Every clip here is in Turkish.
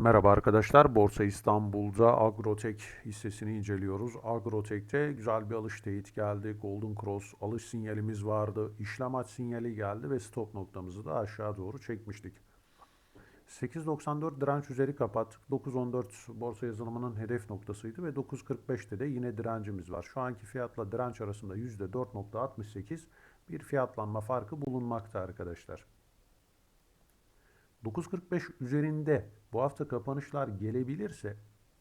Merhaba arkadaşlar. Borsa İstanbul'da Agrotek hissesini inceliyoruz. Agrotek'te güzel bir alış teyit geldi. Golden Cross alış sinyalimiz vardı. İşlem aç sinyali geldi ve stop noktamızı da aşağı doğru çekmiştik. 8.94 direnç üzeri kapattık. 9.14 borsa yazılımının hedef noktasıydı ve 9.45'te de yine direncimiz var. Şu anki fiyatla direnç arasında %4.68 bir fiyatlanma farkı bulunmakta arkadaşlar. 9.45 üzerinde bu hafta kapanışlar gelebilirse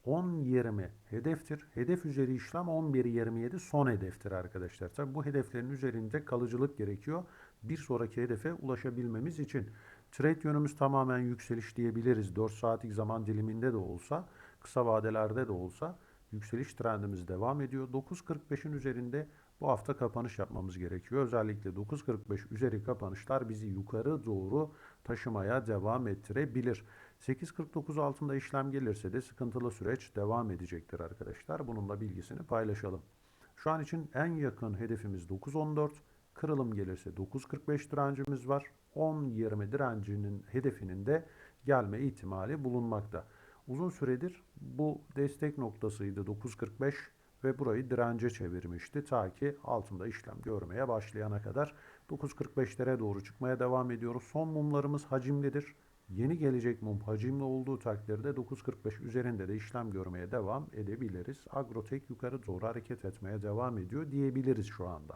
10.20 hedeftir. Hedef üzeri işlem 11.27 son hedeftir arkadaşlar. Tabi bu hedeflerin üzerinde kalıcılık gerekiyor. Bir sonraki hedefe ulaşabilmemiz için. Trade yönümüz tamamen yükseliş diyebiliriz. 4 saatlik zaman diliminde de olsa, kısa vadelerde de olsa yükseliş trendimiz devam ediyor. 9.45'in üzerinde bu hafta kapanış yapmamız gerekiyor. Özellikle 9.45 üzeri kapanışlar bizi yukarı doğru taşımaya devam ettirebilir. 8.49 altında işlem gelirse de sıkıntılı süreç devam edecektir arkadaşlar. Bununla bilgisini paylaşalım. Şu an için en yakın hedefimiz 9.14. Kırılım gelirse 9.45 direncimiz var. 10.20 direncinin hedefinin de gelme ihtimali bulunmakta. Uzun süredir bu destek noktasıydı 9.45 ve burayı dirence çevirmişti. Ta ki altında işlem görmeye başlayana kadar 9.45'lere doğru çıkmaya devam ediyoruz. Son mumlarımız hacimlidir. Yeni gelecek mum hacimli olduğu takdirde 9.45 üzerinde de işlem görmeye devam edebiliriz. Agrotek yukarı doğru hareket etmeye devam ediyor diyebiliriz şu anda.